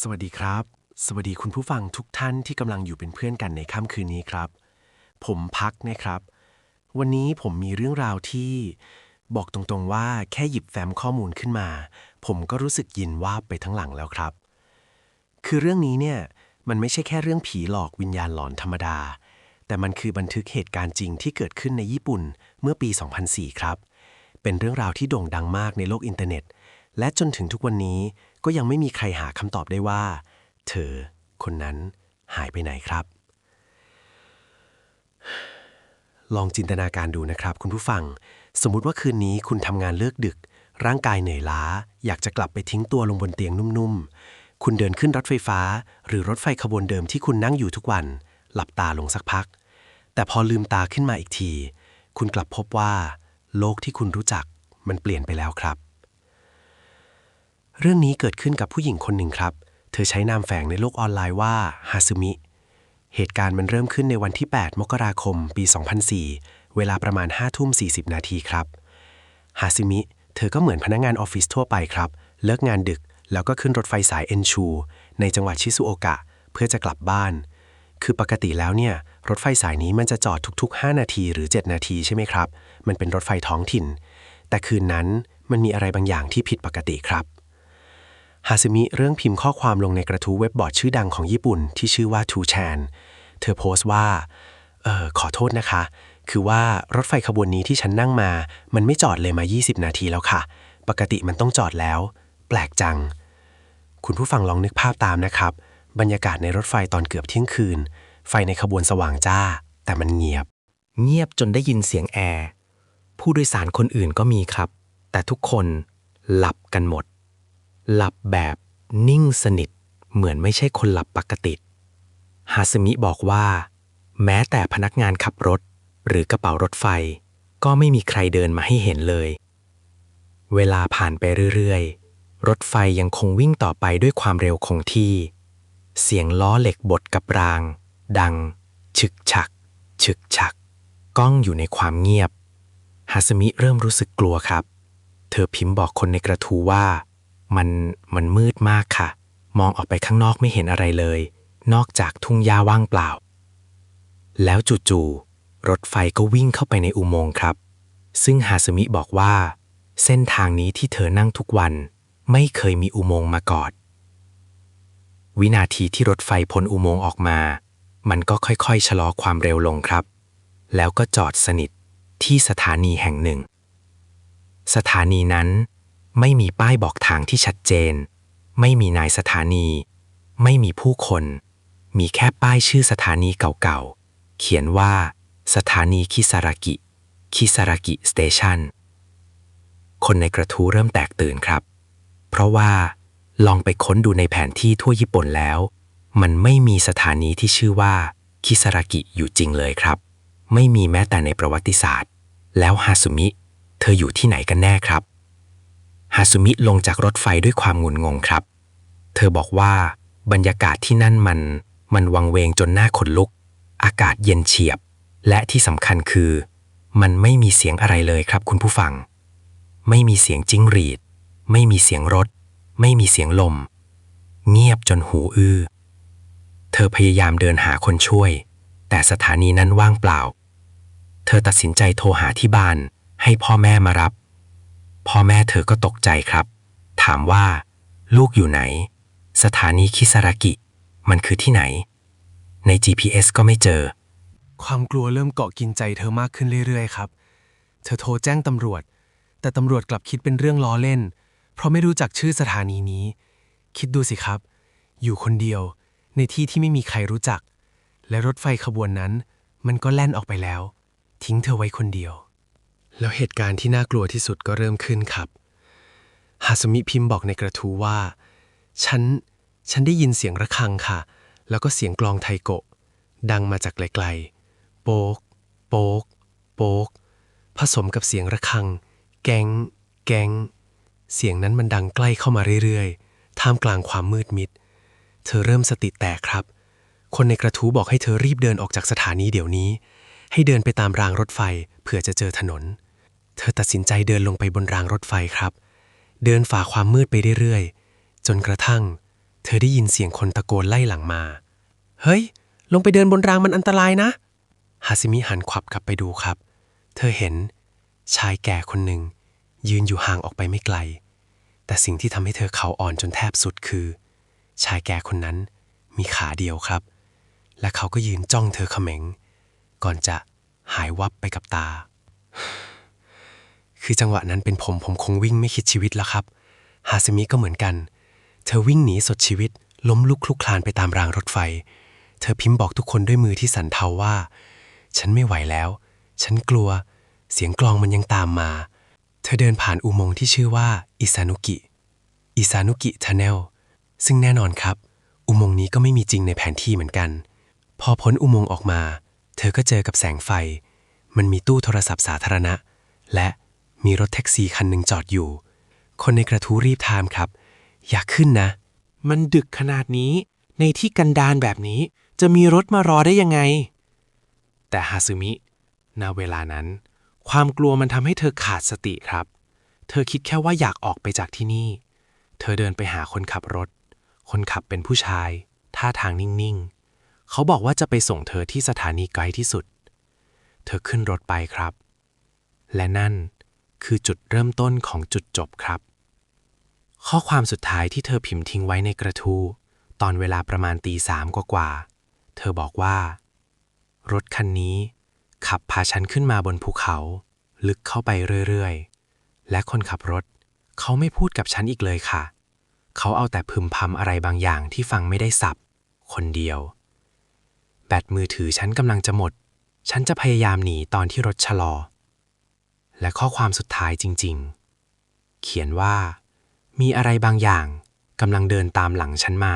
สวัสดีครับ สวัสดีคุณผู้ฟังทุกท่านที่กำลังอยู่เป็นเพื่อนกันในค่ำคืนนี้ครับ ผมพักนะครับ วันนี้ผมมีเรื่องราวที่บอกตรงๆว่าแค่หยิบแฟ้มข้อมูลขึ้นมา ผมก็รู้สึกยินว่าไปทั้งหลังแล้วครับ คือเรื่องนี้เนี่ยมันไม่ใช่แค่เรื่องผีหลอกวิญญาณหลอนธรรมดา แต่มันคือบันทึกเหตุการณ์จริงที่เกิดขึ้นในญี่ปุ่นเมื่อปี 2004 ครับ เป็นเรื่องราวที่โด่งดังมากในโลกอินเทอร์เน็ต และจนถึงทุกวันนี้ก็ยังไม่มีใครหาคำตอบได้ว่า เธอคนนั้นหายไปไหนครับ ลองจินตนาการดูนะครับคุณผู้ฟัง สมมุติว่าคืนนี้คุณทำงานเลิกดึก ร่างกายเหนื่อยล้า อยากจะกลับไปทิ้งตัวลงบนเตียงนุ่มๆ คุณเดินขึ้นรถไฟฟ้า หรือรถไฟขบวนเดิมที่คุณนั่งอยู่ทุกวัน หลับตาลงสักพัก แต่พอลืมตาขึ้นมาอีกที คุณกลับพบว่า โลกที่คุณรู้จักมันเปลี่ยนไปแล้วครับ เรื่องนี้เกิดขึ้นกับผู้หญิงคนหนึ่งครับ เธอใช้นามแฝงในโลกออนไลน์ว่าฮาซึมิ เหตุการณ์มันเริ่มขึ้นในวันที่ 8 มกราคม ปี 2004 เวลาประมาณ5ทุ่ม40 นาทีครับฮาซึมิ เธอก็เหมือนพนักงานออฟฟิศทั่วไปครับ เลิกงานดึกแล้วก็ขึ้นรถไฟสายเอนชู ในจังหวัดชิซุโอกะ เพื่อจะกลับบ้าน คือปกติแล้วเนี่ย รถไฟสายนี้มันจะจอดทุกๆ 5 นาทีหรือ 7 นาทีใช่ไหมครับ มันเป็นรถไฟท้องถิ่น แต่คืนนั้นมันมีอะไรบางอย่างที่ผิดปกติครับ ฮาซึมิเรื่องพิมพ์ข้อความลงในกระทู้เว็บบอร์ดชื่อดังของญี่ปุ่นที่ชื่อว่า2 chan เธอโพสต์ว่า เออขอโทษนะคะ คือว่ารถไฟขบวนนี้ที่ฉันนั่งมา มันไม่จอดเลยมา 20 นาทีแล้วค่ะ ปกติมันต้องจอดแล้ว แปลกจัง คุณผู้ฟังลองนึกภาพตามนะครับ บรรยากาศในรถไฟตอนเกือบเที่ยงคืน ไฟในขบวนสว่างจ้า แต่มันเงียบ เงียบจนได้ยินเสียงแอร์ผู้โดยสารคนอื่นก็มีครับ แต่ทุกคนหลับกันหมด หลับแบบนิ่งสนิทเหมือนไม่ใช่คนหลับปกติ ฮาสมิบอกว่า แม้แต่พนักงานขับรถ หรือกระเป๋ารถไฟ ก็ไม่มีใครเดินมาให้เห็นเลย เวลาผ่านไปเรื่อยๆ รถไฟยังคงวิ่งต่อไปด้วยความเร็วคงที่ เสียงล้อเหล็กบดกับราง ดัง ฉึกฉัก ฉึกฉัก ก้องอยู่ในความเงียบฮาสมิเริ่มรู้สึกกลัวครับ เธอพิมพ์บอกคนในกระทู้ว่า มันมันมืดมากค่ะ มองออกไปข้างนอกไม่เห็นอะไรเลย นอกจากทุ่งหญ้าว่างเปล่า แล้วจู่ๆรถไฟก็วิ่งเข้าไปในอุโมงค์ครับ ซึ่งฮาสมิบอกว่า เส้นทางนี้ที่เธอนั่งทุกวัน ไม่เคยมีอุโมงค์มาก่อนวินาทีที่รถไฟพ้นอุโมงค์ออกมา มันก็ค่อยๆ ชะลอความเร็วลงครับ แล้วก็จอดสนิทที่สถานีแห่งหนึ่ง สถานีนั้น ไม่มีป้ายบอกทางที่ชัดเจน ไม่มีนายสถานี ไม่มีผู้คน มีแค่ป้ายชื่อสถานีเก่าๆ เขียนว่า สถานีคิซารากิ คิซารากิสเตชันคนในกระทู้เริ่มแตกตื่นครับ เพราะว่าลองไปค้นดูในแผนที่ทั่วญี่ปุ่นแล้ว มันไม่มีสถานีที่ชื่อว่าคิซารากิอยู่จริงเลยครับ ไม่มีแม้แต่ในประวัติศาสตร์ แล้วฮาสุมิ เธออยู่ที่ไหนกันแน่ครับ ฮาสุมิลงจากรถไฟด้วยความงุนงงครับ เธอบอกว่าบรรยากาศที่นั่นมัน มันวังเวงจนหน้าขนลุก อากาศเย็นเฉียบ และที่สำคัญคือ มันไม่มีเสียงอะไรเลยครับคุณผู้ฟัง ไม่มีเสียงจิ้งหรีด ไม่มีเสียงรถ ไม่มีเสียงลม เงียบจนหูอื้อ เธอพยายามเดินหาคนช่วย แต่สถานีนั้นว่างเปล่า เธอตัดสินใจโทรหาที่บ้าน ให้พ่อแม่มารับ พ่อแม่เธอก็ตกใจครับ ถามว่า ลูกอยู่ไหน สถานีคิซารากิ มันคือที่ไหน ใน GPS ก็ไม่เจอ ความกลัวเริ่มเกาะกินใจเธอมากขึ้นเรื่อยๆ ครับ เธอโทรแจ้งตำรวจ แต่ตำรวจกลับคิดเป็นเรื่องล้อเล่น เพราะไม่รู้จักชื่อสถานีนี้ คิดดูสิครับ อยู่คนเดียว ในที่ที่ไม่มีใครรู้จัก และรถไฟขบวนนั้น มันก็แล่นออกไปแล้ว ทิ้งเธอไว้คนเดียว แล้วเหตุการณ์ที่น่ากลัวที่สุดก็เริ่มขึ้นครับ ฮาสมิพิมพ์บอกในกระทู้ว่า ฉัน ฉันได้ยินเสียงระฆังค่ะ แล้วก็เสียงกลองไทโกะ ดังมาจากไกลๆ โป๊ก โป๊ก โป๊ก ผสมกับเสียงระฆัง แก๊ง แก๊ง เสียงนั้นมันดังใกล้เข้ามาเรื่อยๆ ท่ามกลางความมืดมิด เธอเริ่มสติแตกครับ คนในกระทู้บอกให้เธอรีบเดินออกจากสถานีเดี๋ยวนี้ ให้เดินไปตามรางรถไฟเผื่อจะเจอถนน เธอตัดสินใจเดินลงไปบนรางรถไฟครับ เดินฝ่าความมืดไปเรื่อยๆ จนกระทั่ง เธอได้ยินเสียงคนตะโกนไล่หลังมา เฮ้ย ลงไปเดินบนรางมันอันตรายนะ ฮาซิมิหันขวับกลับไปดูครับ เธอเห็น ชายแก่คนหนึ่ง ยืนอยู่ห่างออกไปไม่ไกล แต่สิ่งที่ทำให้เธอเขาอ่อนจนแทบสุดคือ ชายแก่คนนั้นมีขาเดียวครับ และเขาก็ยืนจ้องเธอเขม็ง ก่อนจะหายวับไปกับตา คือจังหวะนั้นเป็นผมผมคงวิ่งไม่คิดชีวิตแล้วครับ ฮาซิมิก็เหมือนกัน เธอวิ่งหนีสดชีวิต ล้มลุกคลุกคลานไปตามรางรถไฟ เธอพิมพ์บอกทุกคนด้วยมือที่สั่นเทาว่า ฉันไม่ไหวแล้ว ฉันกลัว เสียงกลองมันยังตามมา เธอเดินผ่านอุโมงค์ที่ชื่อว่าอิซานุกิ อิซานุกิทันเนล ซึ่งแน่นอนครับ อุโมงค์นี้ก็ไม่มีจริงในแผนที่เหมือนกัน พอพ้นอุโมงค์ออกมา เธอก็เจอกับแสงไฟ มันมีตู้โทรศัพท์สาธารณะ และ มีรถแท็กซี่คันหนึ่งจอดอยู่ คนในกระทู้รีบถามครับ อยากขึ้นนะ มันดึกขนาดนี้ ในที่กันดารแบบนี้ จะมีรถมารอได้ยังไง แต่ฮาซึมิณเวลานั้น ความกลัวมันทำให้เธอขาดสติครับ เธอคิดแค่ว่าอยากออกไปจากที่นี่ เธอเดินไปหาคนขับรถ คนขับเป็นผู้ชาย ท่าทางนิ่งๆ เขาบอกว่าจะไปส่งเธอที่สถานีไกลที่สุด เธอขึ้นรถไปครับ และนั่น คือจุดเริ่มต้นของจุดจบครับ ข้อความสุดท้ายที่เธอพิมพ์ทิ้งไว้ในกระทู้ตอนเวลาประมาณตีสามกว่าๆเธอบอกว่า รถคันนี้ ขับพาฉันขึ้นมาบนภูเขา ลึกเข้าไปเรื่อยๆ และคนขับรถ เขาไม่พูดกับฉันอีกเลยค่ะ เขาเอาแต่พึมพำอะไรบางอย่างที่ฟังไม่ได้สับ คนเดียว แบตมือถือฉันกำลังจะหมด ฉันจะพยายามหนีตอนที่รถชะลอ และข้อความสุดท้ายจริง ๆ เขียนว่า มีอะไรบางอย่างกำลังเดินตามหลังฉันมา